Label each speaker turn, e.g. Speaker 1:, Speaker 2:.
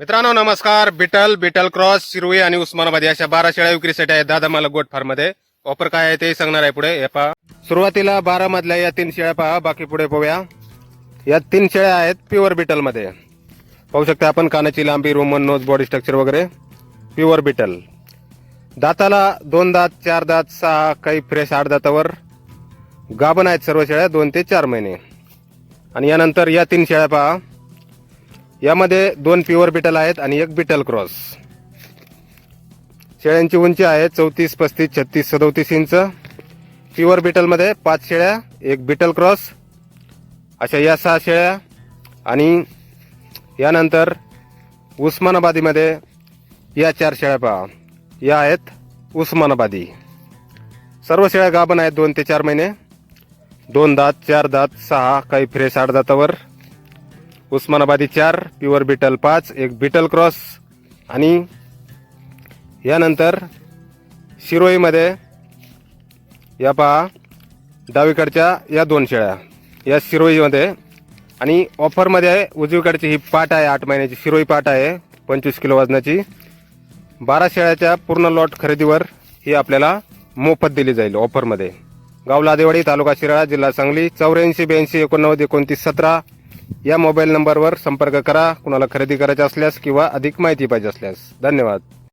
Speaker 1: मित्रांनो नमस्कार. Beetle beetle cross Shirui आणि उस्मानाबादी अशा बारा शेळ्या विक्रीसाठी आहेत दादा मला गोट फार्ममध्ये. ऑफर काय आहे ते सांगणार आहे पुढे. हे पहा. सुरुवातीला बारा मधल्या या तीन शेळ्या पहा. बाकी पुढे पाहूया. या तीन शेळ्या आहेत प्युअर बिटलमध्ये पाहू शकता आपण कानाची लांबी रोमन नोज बॉडी स्ट्रक्चर वगैरे. Pure beetle. दाताला दोन दात चार दात सहा काही फ्रेश आठ दातावर. गाभण आहेत सर्व शेळ्या दोन ते चार महिने. आणि यानंतर या तीन शेळ्या पहा. यामध्ये दोन प्युअर बिटल आहेत आणि एक बिटल क्रॉस शेळ्यांची उंची आहे चौतीस पस्तीस छत्तीस सदोतीस इंच. प्युअर बिटलमध्ये पाच शेळ्या एक बिटल क्रॉस अशा या सहा शेळ्या. आणि यानंतर उस्मानाबादीमध्ये या चार शेळ्या पहा. या आहेत उस्मानाबादी. सर्व शेळ्या गाभण आहेत दोन ते चार महिने. दोन दात चार दात सहा काही फ्रेश आठ दातावर. उस्मानाबादी चार प्युअर बिटल पाच एक बिटल क्रॉस. आणि यानंतर शिरोईमध्ये या पहा डावीकडच्या या दोन शेळ्या या शिरोईमध्ये आणि ऑफरमध्ये आहे उजवीकडची ही पाट आहे आठ महिन्याची शिरोई पाट आहे पंचवीस किलो वजनाची. बारा शेळ्याच्या पूर्ण लॉट खरेदीवर ही आपल्याला मोफत दिली जाईल ऑफरमध्ये. गाव लादेवाडी तालुका शिराळा जिल्हा सांगली चौऱ्याऐंशी ब्याऐंशी एकोणनव्वद एकोणतीस सतरा या मोबाईल नंबरवर संपर्क करा. कुणाला खरेदी करायचा असल्यास किंवा अधिक माहिती पाहिजे असल्यास. धन्यवाद.